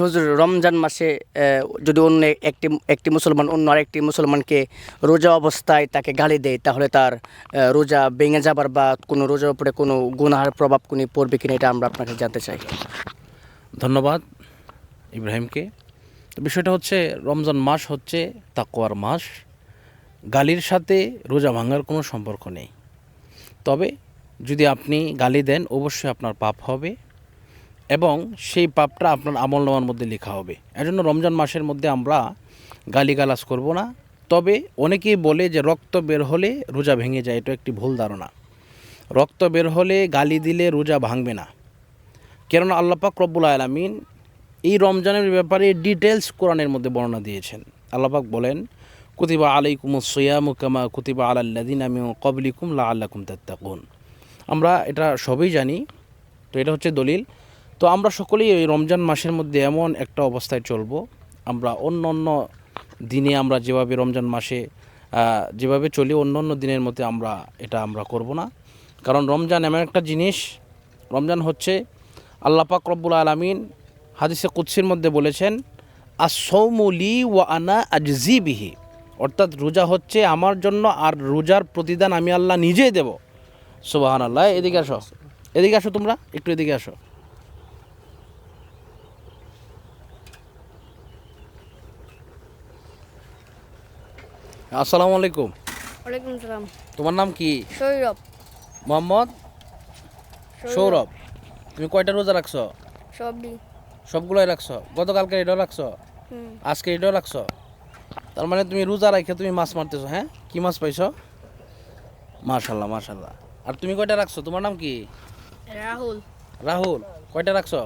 হুজুর রমজান মাসে যদি অন্য একটি একটি মুসলমান, অন্য আরেকটি মুসলমানকে রোজা অবস্থায় তাকে গালি দেয়, তাহলে তার রোজা ভেঙে যাবার বা কোনো রোজার উপরে কোনো গুনাহার প্রভাব কোনো পড়বে কিনা এটা আমরা আপনাকে জানতে চাই। ধন্যবাদ ইব্রাহিমকে। বিষয়টা হচ্ছে, রমজান মাস হচ্ছে তাকোয়ার মাস। গালির সাথে রোজা ভাঙার কোনো সম্পর্ক নেই। তবে যদি আপনি গালি দেন, অবশ্যই আপনার পাপ হবে। এবং সেই পাপটা আপনার আমল নামার মধ্যে লেখা হবে। এজন্য রমজান মাসের মধ্যে আমরা গালিগালাজ করব না। তবে অনেকেই বলে যে রক্ত বের হলে রোজা ভেঙে যায়, এটা একটি ভুল ধারণা। রক্ত বের হলে গালি দিলে রোজা ভাঙবে না। কেননা আল্লাপাক রব্বুল আলমিন এই রমজানের ব্যাপারে ডিটেলস কোরআনের মধ্যে বর্ণনা দিয়েছেন। আল্লাপাক বলেন, কুতিবা আলাইকুম সৈয়াম কামা কুতিবা আলাল্লাদিন আমি কবলিকুম লা আল্লাকুম তাত্তাকুন। আমরা এটা সবই জানি, তো এটা হচ্ছে দলিল। তো আমরা সকলেই এই রমজান মাসের মধ্যে এমন একটা অবস্থায় চলবো। আমরা অন্য অন্য দিনে আমরা যেভাবে রমজান মাসে যেভাবে চলি, অন্য অন্য দিনের মধ্যে আমরা এটা আমরা করব না। কারণ রমজান এমন একটা জিনিস, রমজান হচ্ছে আল্লাহ পাক রব্বুল আলমিন হাদিসে কুৎসির মধ্যে বলেছেন আসৌমুলি ওয়া আনা আজজি বিহি। অর্থাৎ রোজা হচ্ছে আমার জন্য আর রোজার প্রতিদান আমি আল্লাহ নিজেই দেব। সুবাহান আল্লাহ এদিকে আসো। এদিকে আসো তোমরা, একটু এদিকে আসো। আসসালামু আলাইকুম। ওয়ালাইকুম সালাম। তোমার নাম কি? সৌরভ। মোহাম্মদ? সৌরভ। তুমি কয়টা রোজা রাখছো? সবই। সবগুলোই রাখছো? গতকালকে এটাও রাখছো? আজকে এটাও রাখছো? তার মানে তুমি রোজা রাখে তুমি মাছ মারতেছো হ্যাঁ? কি মাছ পাইছো? মাশাল্লাহ মাশাল্লাহ আর তুমি কয়টা রাখছো? তোমার নাম কি? রাহুল। রাহুল কয়টা রাখছো?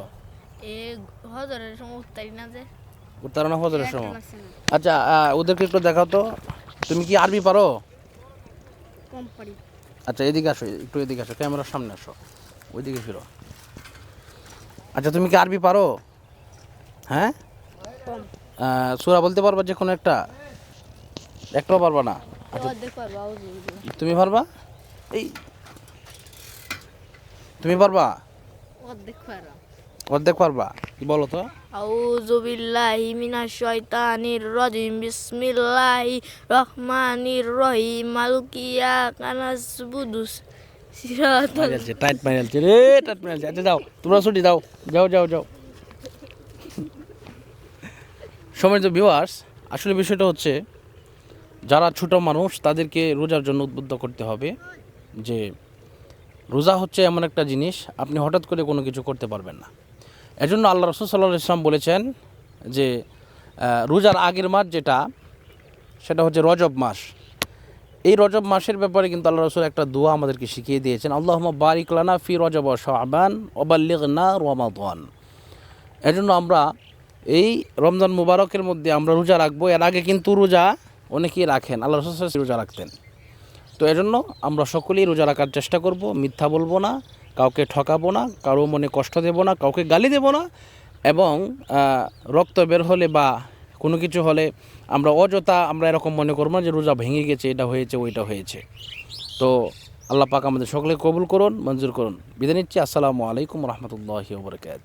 হজরের সময় উত্তারি না যে উত্তরণা সময়। আচ্ছা ওদেরকে একটু দেখাও তো। তুমি কি আরবি পারো? কম পারি। আচ্ছা এদিকে আসো একটু এদিকে আসো ক্যামেরার সামনে আসো ওইদিকে ফিরো। আচ্ছা তুমি কি আরবি পারো? হ্যাঁ? সুরা বলতে পারবা যে কোনো একটা? একটাও পারবা না? আউযু তুমি পারবা? এই তুমি পারবা? অর্ধেক পারব? কি বলো তো? আউযু বিল্লাহি মিনাশ শাইতানির রাজিম বিসমিল্লাহির রহমানির রহিম মালকিয়া সিরাতাল মাইনালছে টাইট মাইনালছে রে টাইট মাইনালছে আচ্ছা যাও তোমরা ছুটি দাও। যাও যাও যাও। সময় তো ভিউয়ার্স আসলে বিষয়টা হচ্ছে যারা ছোট মানুষ তাদেরকে রোজার জন্য উদ্বুদ্ধ করতে হবে যে রোজা হচ্ছে এমন একটা জিনিস আপনি হঠাৎ করে কোনো কিছু করতে পারবেন না। এজন্য আল্লাহ রসুল সাল্লাহ ইসলাম বলেছেন যে রোজার আগের মাস যেটা, সেটা হচ্ছে রজব মাস। এই রজব মাসের ব্যাপারে কিন্তু আল্লাহ রসুল একটা দোয়া আমাদেরকে শিখিয়ে দিয়েছেন আল্লাহ বারিক লানা ফি রজব শাবান ওবাল্লিগনা রমাদান। এজন্য আমরা এই রমজান মুবারকের মধ্যে আমরা রোজা রাখব, এর আগে কিন্তু রোজা অনেকেই রাখেন, আল্লাহ রসুল রোজা রাখতেন। তো এজন্য আমরা সকলেই রোজা রাখার চেষ্টা করব, মিথ্যা বলব না। কাউকে ঠকাবো না, কারও মনে কষ্ট দেব না, কাউকে গালি দেব না এবং রক্ত বের হলে বা কোনো কিছু হলে আমরা অযথা আমরা এরকম মনে করব না যে রোজা ভেঙে গেছে, এটা হয়েছে, ওইটা হয়েছে। তো আল্লাহ পাক আমাদের সকলে কবুল করুন, মঞ্জুর করুন। বিদায় নিচ্ছি, আসসালামু আলাইকুম রহমতুল্লাহি ওবরকাত